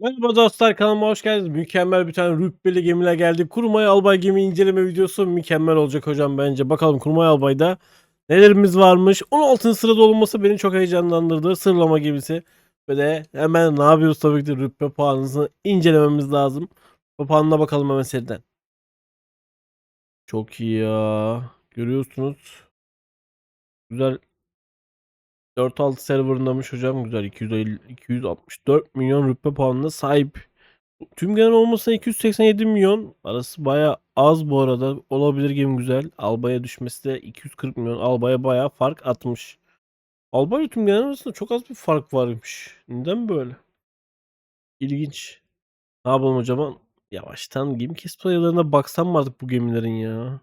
Merhaba dostlar kanalıma hoş geldiniz. Mükemmel bir tane rütbeli gemiyle geldik. Kurmay Albay gemi inceleme videosu mükemmel olacak hocam bence. Bakalım Kurmay Albay'da nelerimiz varmış. 16. sırada olması beni çok heyecanlandırdı. Sırlama gemisi. Ve de hemen ne yapıyoruz tabii ki rütbe puanını incelememiz lazım. Bu puanına bakalım hemen seriden. Çok iyi ya. Görüyorsunuz. Güzel 4-6 serverındamış hocam. Güzel 250, 264 milyon rütbe puanına sahip. Tüm genel olmasına 287 milyon. Arası baya az bu arada. Olabilir game güzel. Alba'ya düşmesi de 240 milyon. Alba'ya baya fark atmış. Alba ile tüm genel arasında çok az bir fark varmış. Neden böyle? İlginç. Ne yapalım hocam? Yavaştan game kes sayılarına baksam mı artık bu gemilerin ya?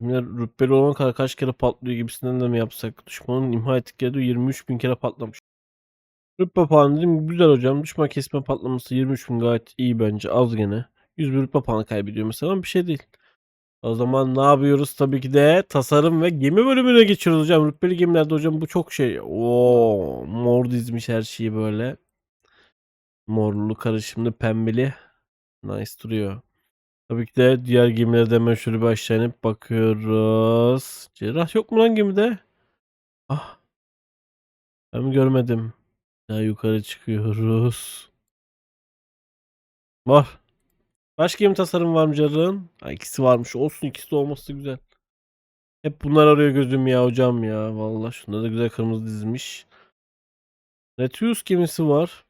Gemiler rütbeli olan kadar kaç kere patlıyor gibisinden de mi yapsak? Düşmanın imha ettikleri 23 bin kere patlamış. Rütbe puanı dedim güzel hocam. Düşman kesme patlaması 23 bin gayet iyi bence. Az gene. 100 bin rütbe puanı kaybediyor mesela ama bir şey değil. O zaman ne yapıyoruz? Tabii ki de tasarım ve gemi bölümüne geçiyoruz hocam. Rütbeli gemilerde hocam bu çok şey. Oo, mor dizmiş her şeyi böyle. Morlu karışımlı pembeli. Nice duruyor. Tabii ki de diğer gemilerde şöyle bir aşağı inip bakıyoruz. Cerrah yok mu lan gemide? Ah. Ben görmedim? Daha yukarı çıkıyoruz. Var. Başka gemi tasarım var mı Cerrah'ın? Ha, ikisi varmış. Olsun ikisi de olması güzel. Hep bunlar arıyor gözüm ya hocam ya. Vallahi şunda da güzel kırmızı dizmiş. Retrius gemisi var.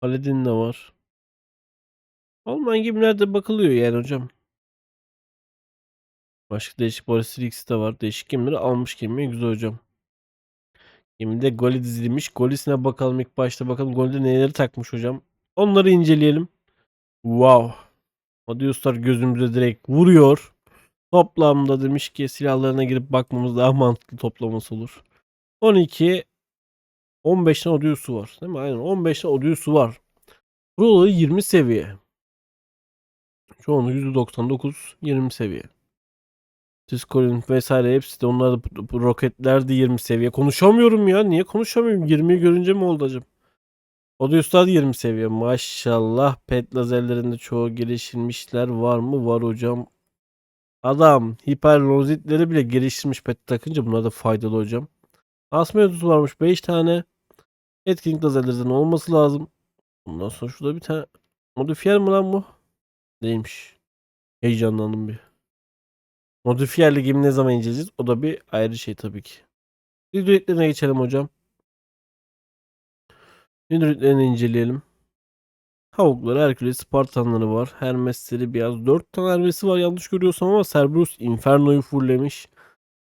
Paladin de var. Olmayan gemilerde bakılıyor yani hocam. Başka değişik Boris de var. Değişik gemileri almış gemiye güzel hocam. Gemide Goli dizilmiş. Golisine bakalım ilk başta bakalım Goli'de neleri takmış hocam. Onları inceleyelim. Wow. Odiuslar gözümüze direkt vuruyor. Toplamda demiş ki silahlarına girip bakmamız daha mantıklı toplaması olur. 12 15 tane Odius'u var. Değil mi? Aynen 15 tane Odius'u var. Buraları 20 seviye. Çoğunluğu %99 20 seviye. Discord'un vesaire hepsi de onlar bu- roketler de 20 seviye. Konuşamıyorum ya. Niye konuşamıyorum? 20'yi görünce mi oldu acaba? Odius'lar da 20 seviye. Maşallah pet lazerlerinde çoğu geliştirmişler var mı? Var hocam. Adam hiper rozitleri bile geliştirmiş pet takınca bunlar da faydalı hocam. Yıldızı varmış 5 tane. Etkinlik lazerlerden olması lazım. Ondan sonra şurada bir tane modifiyer mi lan bu? Değilmiş. Heyecanlandım bir. Modifiyerli gemi ne zaman inceleyeceğiz? O da bir ayrı şey tabii ki. Hidroliklerine geçelim hocam. Hidroliklerini inceleyelim. Havukları, Hercules, Spartanları var. Hermesleri biraz 4 tane Hermes'i var yanlış görüyorsam ama Cerberus Inferno'yu fulllemiş.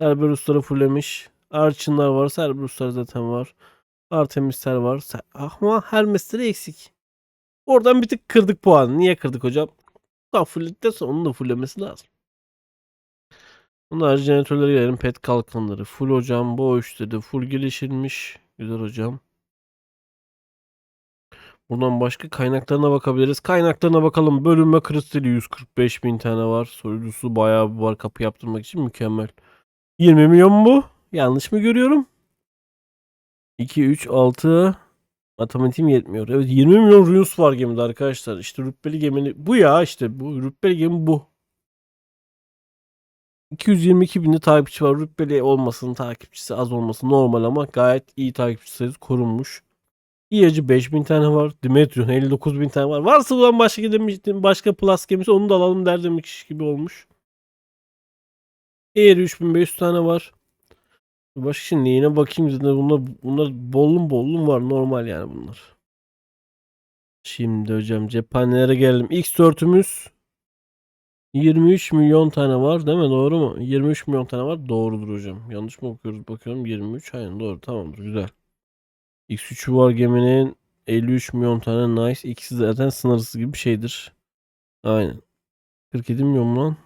Cerberus'ları fulllemiş. Archon'lar var. Cerberus'lar zaten var. Artemis'ler var. Ama Hermes'leri eksik. Oradan bir tık kırdık puanı. Niye kırdık hocam? Daha fullledikten sonra onu da fulllemesi lazım. Bunlar jeneratörleri gelelim. Pet kalkanları. Full hocam. Bu işte full gelişilmiş. Güzel hocam. Buradan başka kaynaklarına bakabiliriz. Kaynaklarına bakalım. Bölünme kristali 145 bin tane var. Sorucusu bayağı var kapı yaptırmak için mükemmel. 20 milyon mu? Yanlış mı görüyorum? 2, 3, 6 Matematiğim yetmiyor. Evet 20 milyon Runes var gemide arkadaşlar. İşte rütbeli gemini bu ya işte bu rütbeli gemi bu. 222 binde takipçi var. Rütbeli olmasının takipçisi az olması normal ama gayet iyi takipçi sayısı korunmuş. İyacı 5000 tane var. Dimetrion 59 bin tane var. Varsa ulan başka gemi, başka plus gemisi onu da alalım derdim kişi gibi olmuş. Eğer 3500 tane var. Başka şimdi neyine bakayım zaten bunlar, bunlar bollum bollum var normal yani bunlar. Şimdi hocam cephanelere gelelim. X4'ümüz 23 milyon tane var değil mi? Doğru mu? 23 milyon tane var. Doğrudur hocam. Yanlış mı okuyoruz? Bakıyorum 23. Aynen doğru. Tamamdır. Güzel. X3'ü var geminin. 53 milyon tane nice. İkisi zaten sınırsız gibi bir şeydir. Aynen. 47 milyon lan.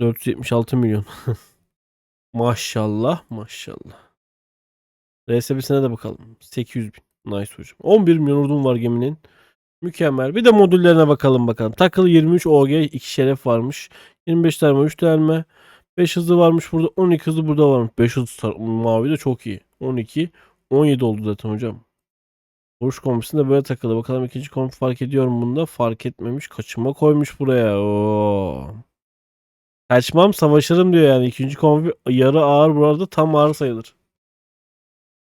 476 milyon. maşallah maşallah. RSB'sine de bakalım. 800 bin. Nice hocam. 11 milyon ordum var geminin. Mükemmel. Bir de modüllerine bakalım bakalım. Takılı 23 OG 2 şeref varmış. 25 tane 3 delme. 5 hızlı varmış burada. 12 hızlı burada varmış. 5 hızlı mavi de çok iyi. 12. 17 oldu zaten hocam. Vuruş kombisinde böyle takılı. Bakalım ikinci kombi fark ediyor mu bunda? Fark etmemiş. Kaçınma koymuş buraya. Oo. Kaçmam savaşırım diyor yani. İkinci kombi yarı ağır bu arada tam ağır sayılır.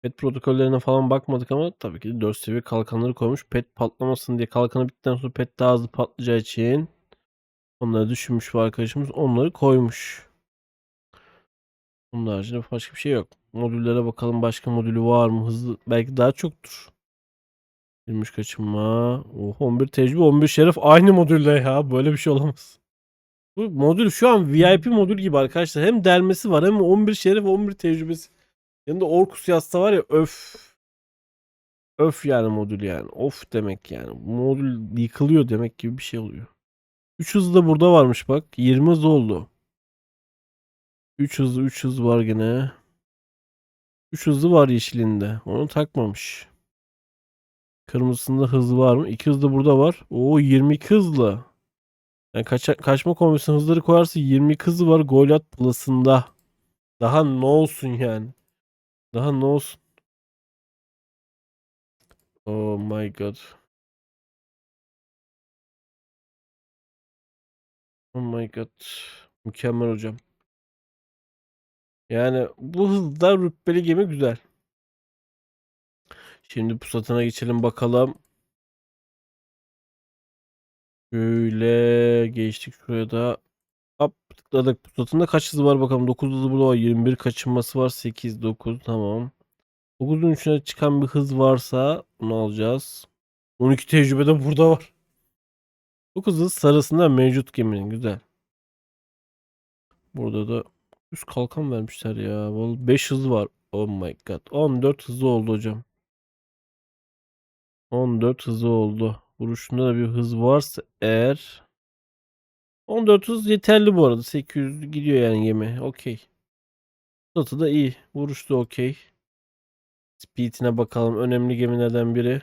Pet protokollerine falan bakmadık ama tabii ki 4 seviye kalkanları koymuş. Pet patlamasın diye kalkanı bittikten sonra pet daha hızlı patlayacağı için onları düşünmüş bu arkadaşımız. Onları koymuş. Bunun haricinde başka bir şey yok. Modüllere bakalım başka modülü var mı? Hızlı belki daha çoktur. Girmiş kaçınma. Oh, 11 tecrübe 11 şeref aynı modülde ya. Böyle bir şey olamaz. Bu modül şu an VIP modül gibi arkadaşlar. Hem delmesi var hem 11 şeref 11 tecrübesi. Yanında Orkus yazsa var ya öf. Öf yani modül yani. Of demek yani. Modül yıkılıyor demek gibi bir şey oluyor. 3 hızı da burada varmış bak. 20 hız oldu. 3 hızlı 3 hız var gene. 3 hızlı var yeşilinde. Onu takmamış. Kırmızısında hız var mı? 2 hız da burada var. Oo 22 hızlı. Yani kaça, kaçma kombinasyonu hızları koyarsa 22 hızı var Goliath Plus'ında. Daha ne olsun yani? Daha ne olsun? Oh my god. Oh my god. Mükemmel hocam. Yani bu hızda rütbeli gemi güzel. Şimdi pusatına geçelim bakalım. Şöyle geçtik şuraya da. Hop tıkladık. Pusatında kaç hızı var bakalım. 9 hızı burada var. 21 kaçınması var. 8, 9 tamam. 9'un içine çıkan bir hız varsa bunu alacağız. 12 tecrübe de burada var. 9 hız sarısında mevcut geminin. Güzel. Burada da üst kalkan vermişler ya. 5 hız var. Oh my god. 14 hızı oldu hocam. 14 hızı oldu. Vuruşunda da bir hız varsa eğer 14 hız yeterli bu arada. 800 gidiyor yani gemi. Okey. Satı da iyi. Vuruş da okey. Speed'ine bakalım. Önemli gemilerden biri.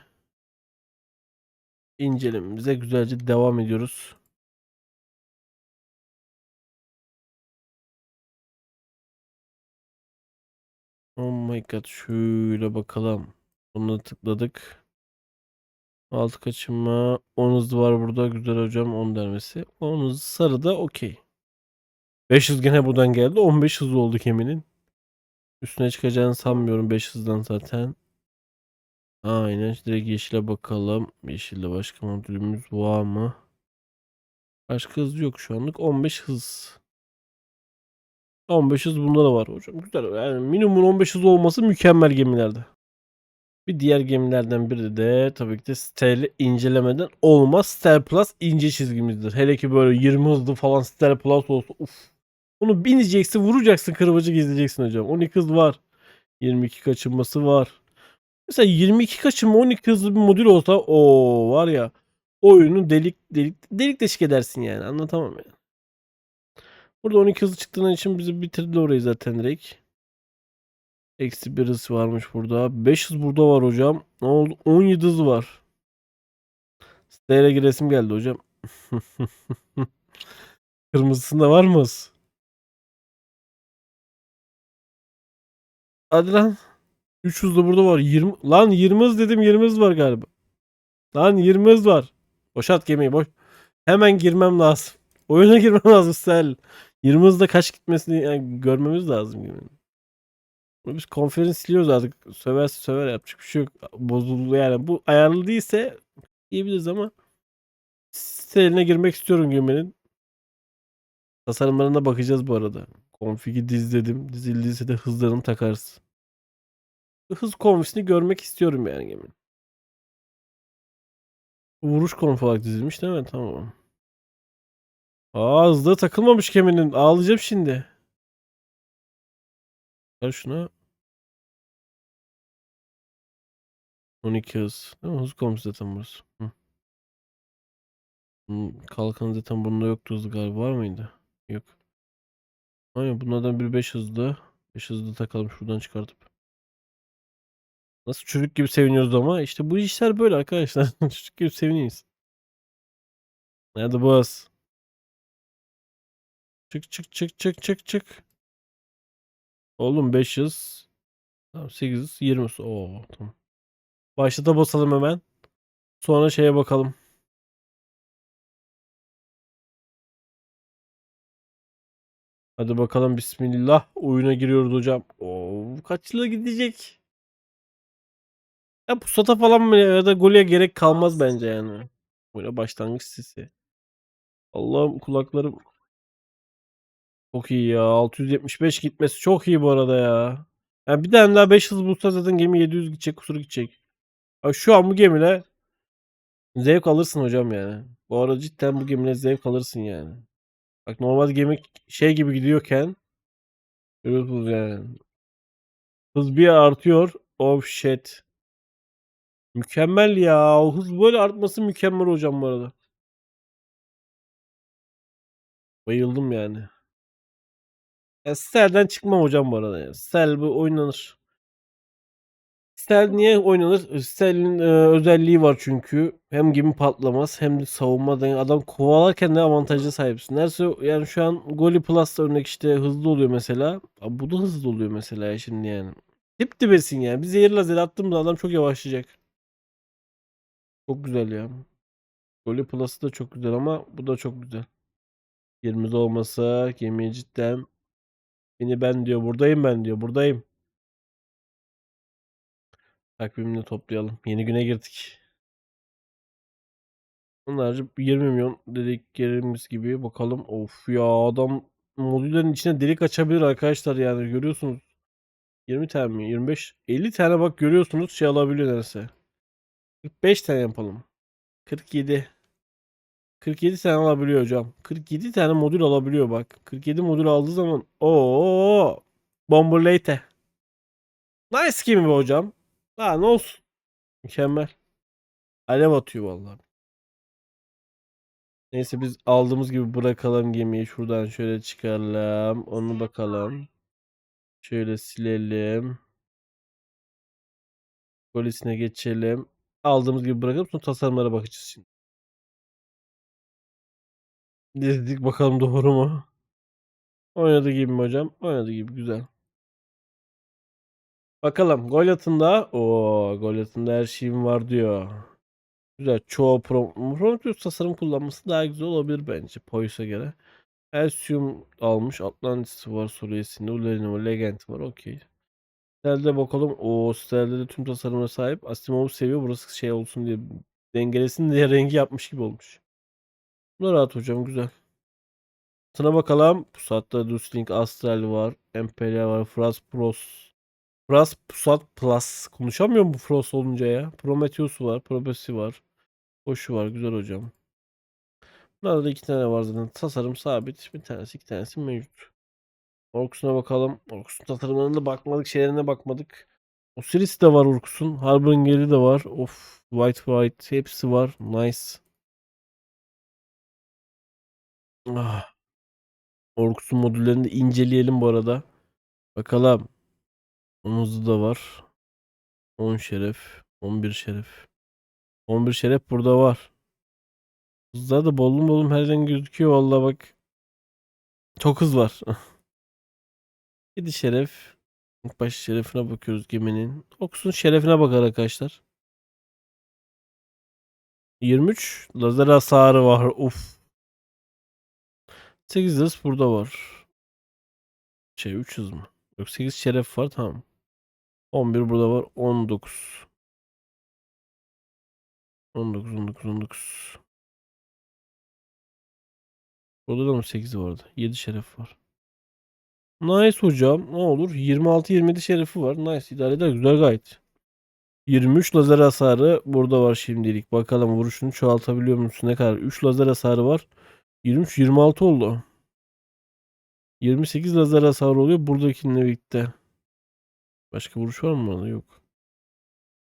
İncelememize güzelce devam ediyoruz. Oh my god. Şöyle bakalım. Bunu tıkladık. Altı kaçınma. 10 hızlı var burada. Güzel hocam 10 dermesi. 10 hızlı sarı da okey. 5 hız gene buradan geldi. 15 hız oldu geminin. Üstüne çıkacağını sanmıyorum 5 hızdan zaten. Aynen. Direkt yeşile bakalım. Yeşilde başka modülümüz var mı? Başka hız yok şu anlık. 15 hız. 15 hız bunda da var hocam. Güzel. Yani minimum 15 hız olması mükemmel gemilerde. Bir diğer gemilerden biri de tabii ki de Ster'li incelemeden olmaz. Ster Plus ince çizgimizdir. Hele ki böyle 20 hızlı falan Ster Plus olsa uf. Bunu bineceksin vuracaksın kırbacı gizleyeceksin hocam. 12 hız var. 22 kaçınması var. Mesela 22 kaçınma 12 hızlı bir modül olsa o var ya oyunu delik delik delik deşik edersin yani anlatamam yani. Burada 12 hızlı çıktığından için bizi bitirdi orayı zaten direkt. Eksi bir hız varmış burada. 5 hız burada var hocam. Ne oldu? 17 hız var. Siteye giresim geldi hocam. Kırmızısında var mı hız? Hadi lan. 3 hız da burada var. 20 lan 20 hız dedim 20 hız var galiba. Lan 20 hız var. Boşalt gemiyi boş. Hemen girmem lazım. Oyuna girmem lazım Sel. 20 hızda kaç gitmesini yani görmemiz lazım geminin. Biz konferans siliyoruz artık. Söver söver yapacak bir şey yok. Bozuldu yani. Bu ayarlı değilse diyebiliriz ama siteline girmek istiyorum geminin. Tasarımlarına bakacağız bu arada. Config'i dizledim. Dizildiyse de hızlarını takarız. Hız konfisini görmek istiyorum yani geminin. Vuruş konf olarak dizilmiş değil mi? Tamam. Aa hızda takılmamış geminin. Ağlayacağım şimdi. Ver şuna. 12 hız. Değil mi? Hız komşu zaten burası. Hı. Kalkan zaten bunda yoktu hızlı galiba. Var mıydı? Yok. Aynen bunlardan biri 5 hızlı. 5 hızlı takalım şuradan çıkartıp. Nasıl çocuk gibi seviniyoruz ama işte bu işler böyle arkadaşlar. çocuk gibi seviniyoruz. Nerede boğaz? Çık çık çık çık çık çık. Oğlum 500. Tamam 800 20. Oo tamam. Başlata basalım hemen. Sonra şeye bakalım. Hadi bakalım bismillah. Oyuna giriyoruz hocam. Oo, kaç yıla gidecek? Ya pusata falan mı ya da golye gerek kalmaz bence yani. Böyle başlangıç sesi. Allah'ım kulaklarım çok iyi ya. 675 gitmesi çok iyi bu arada ya. Ya bir tane daha 5 hız bulsa zaten gemi 700 gidecek kusur gidecek. Şu an bu gemile zevk alırsın hocam yani. Bu arada cidden bu gemile zevk alırsın yani. Bak normal gemi şey gibi gidiyorken görüyorsunuz yani. Hız bir artıyor. Oh shit. Mükemmel ya. Hız böyle artması mükemmel hocam bu arada. Bayıldım yani. Ya Stell'den çıkmam hocam bu arada. Ya. Stell bu oynanır. Stell niye oynanır? Stell'in e, özelliği var çünkü. Hem gemi patlamaz hem de savunma yani adam kovalarken de avantajlı sahipsin. Neyse yani şu an Goli Plus'ta örnek işte hızlı oluyor mesela. Abi bu da hızlı oluyor mesela şimdi yani. Dip dibesin yani. Bir zehir lazer attığımda adam çok yavaşlayacak. Çok güzel ya. Goli Plus'ı da çok güzel ama bu da çok güzel. 20'de olmasa gemiyi cidden beni ben diyor buradayım ben diyor buradayım. Takvimini toplayalım. Yeni güne girdik. Onlarca 20 milyon dediklerimiz gibi bakalım. Of ya adam modüllerin içine delik açabilir arkadaşlar yani görüyorsunuz. 20 tane mi? 25 50 tane bak görüyorsunuz şey alabiliyor neredeyse. 45 tane yapalım. 47 47 tane alabiliyor hocam. 47 tane modül alabiliyor bak. 47 modül aldığı zaman o Bomberlate. Nice gibi hocam? Ha ne olsun. Mükemmel. Alev atıyor vallahi. Neyse biz aldığımız gibi bırakalım gemiyi. Şuradan şöyle çıkaralım. Onu bakalım. Şöyle silelim. Polisine geçelim. Aldığımız gibi bırakıp sonra tasarımlara bakacağız şimdi. Dizdik bakalım doğru mu? Oynadı gibi mi hocam? Oynadı gibi güzel. Bakalım gol atında. o gol atında her şeyim var diyor. Güzel. Çoğu Prom Prometheus tasarım kullanması daha güzel olabilir bence. Pois'a göre. Elsium almış. Atlantis var. Suriye'sinde. Var. Legend var. Okey. Stell'de bakalım. O Stell'de de tüm tasarımına sahip. Asimov seviyor. Burası şey olsun diye dengelesin diye rengi yapmış gibi olmuş. Bu da rahat hocam. Güzel. Tına bakalım. Pusat'ta Dusling Astral var. Imperial var. Frost Pros. Frost Pusat Plus. Konuşamıyor mu Frost olunca ya? Prometheus var. Prophecy var. Hoşu var. Güzel hocam. Burada da iki tane var zaten. Tasarım sabit. Bir tanesi iki tanesi mevcut. Orkus'una bakalım. Orkus'un tasarımlarına bakmadık. Şeylerine bakmadık. Osiris de var Orkus'un. Harbinger'i de var. Of. White White. Hepsi var. Nice. Ah. Orkus'un modüllerini de inceleyelim bu arada. Bakalım. Omuzda da var. 10 şeref. 11 şeref. 11 şeref burada var. Hızlar da bolum bolum her renk gözüküyor vallahi bak. Çok hız var. 7 şeref. Baş şerefine bakıyoruz geminin. Oksun şerefine bakar arkadaşlar. 23 lazer hasarı var. Uf. 8 hız burada var. Şey 3 hız mı? Yok 8 şeref var tamam. 11 burada var. 19. 19 19 19. Burada da mı 8 vardı? 7 şeref var. Nice hocam. Ne olur? 26-27 şerefi var. Nice. idare eder. Güzel gayet. 23 lazer hasarı burada var şimdilik. Bakalım vuruşunu çoğaltabiliyor musun? Ne kadar? 3 lazer hasarı var. 23-26 oldu. 28 lazer hasarı oluyor buradakininle birlikte. Başka vuruş var mı? Yok.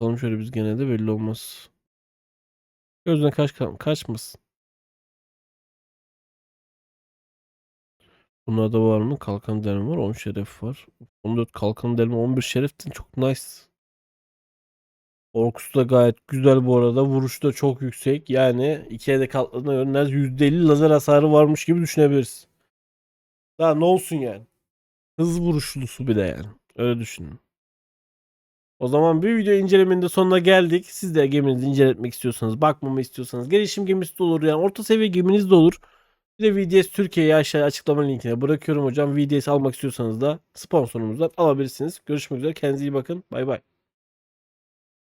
Bakalım şöyle biz genelde belli olmaz. Gözüne kaç kaçmasın. Bunlarda var mı? Kalkan delme var. 10 şeref var. 14 kalkan delme 11 şereften çok nice. Orkus da gayet güzel bu arada. Vuruşu da çok yüksek. Yani ikiye de katladığına göre neredeyse %50 lazer hasarı varmış gibi düşünebiliriz. Daha ne olsun yani. Hız vuruşlusu bir de yani. Öyle düşünün. O zaman bir video incelemenin de sonuna geldik. Siz de geminizi inceletmek istiyorsanız, bakmamı istiyorsanız, gelişim gemisi de olur yani orta seviye geminiz de olur. Bir de VDS Türkiye'yi aşağıya açıklama linkine bırakıyorum hocam. VDS almak istiyorsanız da sponsorumuzdan alabilirsiniz. Görüşmek üzere. Kendinize iyi bakın. Bay bay.